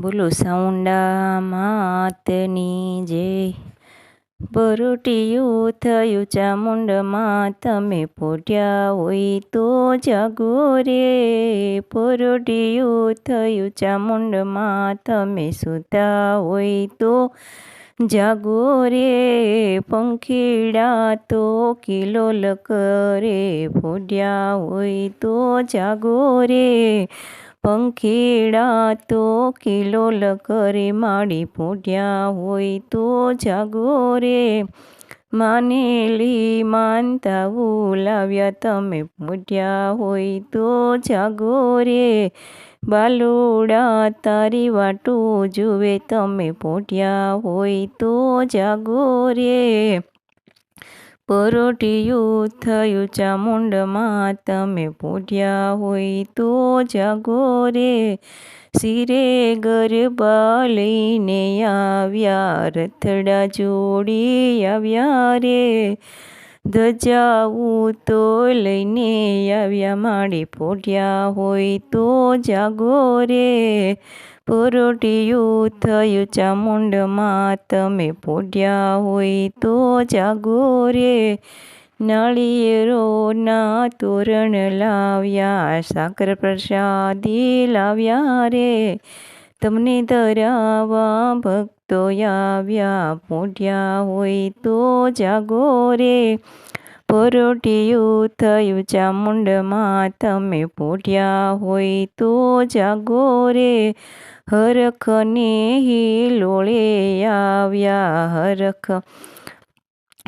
બોલો સાઉન્ડા માતની જે બરોટીયું થયું ચામુંડમાં, તમે પોટ્યા હોય તો જાગો રે. પરોટીયું થયું ચામુંડમાં, તમે સૂતા હોય તો જાગો રે. પંખીડા તો કિલોલ કરે ફોડ્યા હોય તો જાગો રે. પંખીડા તો કિલોલ કરે માડી ફૂટ્યા હોય તો જાગો રે. માનેલી માનતા ઉલાવ્યા તમે ફૂટ્યા હોય તો જાગો રે. બાલુડા તારી વાટું જુએ તમે ફૂટ્યા હોય તો જાગો રે. પરોઢિયું થયું ચામુંડમાં, તમે પૂઢ્યા હોય તો જાગો રે. શિરે ગરબા લઈને આવ્યા, રથડા જોડી આવ્યા રે. ધજાવું તો લઈને આવ્યા માડી પોઢ્યા હોય તો જાગો રે. પરોઢિયું થયું ચામુંડમાં, તમે પોઢ્યા હોય તો જાગો રે. નાળિયેરોના તોરણ લાવ્યા, સાકર પ્રસાદી લાવ્યા રે. તમને ધરાવા ભક્તો આવ્યા, પોઢ્યા હોય તો જાગો રે. પરોઢિયું થયું ચામુંડમાં. તમે પોઢ્યા હોય તો જાગો રે. હરખને હિલોળે આવ્યા. હરખ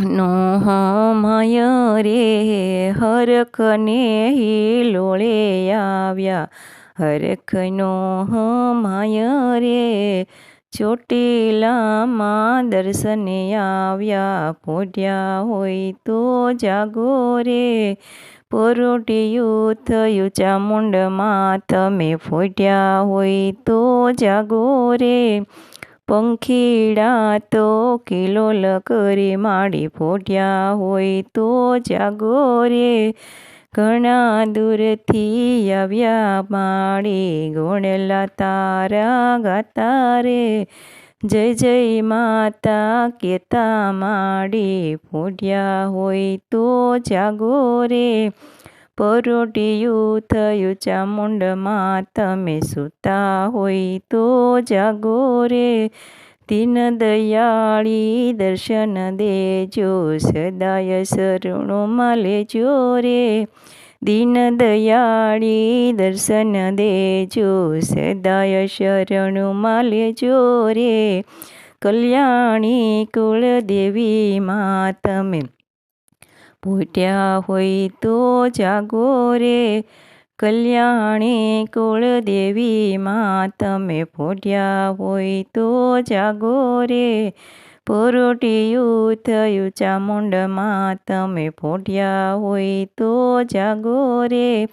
નો હમય રે. હરખને હિલોળે આવ્યા. હરખનો હમય રે. ચોટીલામાં દર્શને આવ્યા. પોઢ્યા હોય તો જાગો રે. પરોટિયું થયું ચામુંડમાં. તમે ફોટ્યા હોય તો જાગો રે. પંખીડા તો કિલોલ કરી માડી ફોટ્યા હોય તો જાગો રે. ઘણા દૂરથી આવ્યા માડી ગોણેલા તારા ગાતા રે. જય જય માતા કેતા માડી ફોડ્યા હોય તો જાગો રે. પરોટિયું થયું ચામુંડમાં તમે સૂતા હોય તો જાગો રે. દીન દયાળી દર્શન દેજો, સદાય શરણોમાં લેજો રે દીન દયાળી દર્શન દેજો, સદાય શરણોમાં લેજો રે કલ્યાણી કુળદેવી માં તમે ભૂટ્યા હોય તો જાગો રે. કલ્યાણી કુળદેવી માં તમે ફોટ્યા હોય તો જાગો રે. પરોઢિયું થયું ચામુંડમાં તમે ફોટ્યા હોય તો જાગો રે.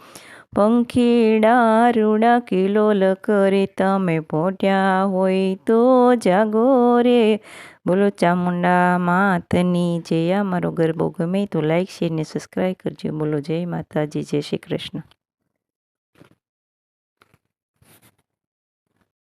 પંખીડા રૂડા કિલોલ કરી તમે ફોટ્યા હોય તો જાગો રે. બોલો ચામુંડા માતની જય. મારો ગરબો ગમે તો લાઈક શેર ને સબસ્ક્રાઈબ કરજો. બોલો જય માતાજી, જય શ્રી કૃષ્ણ.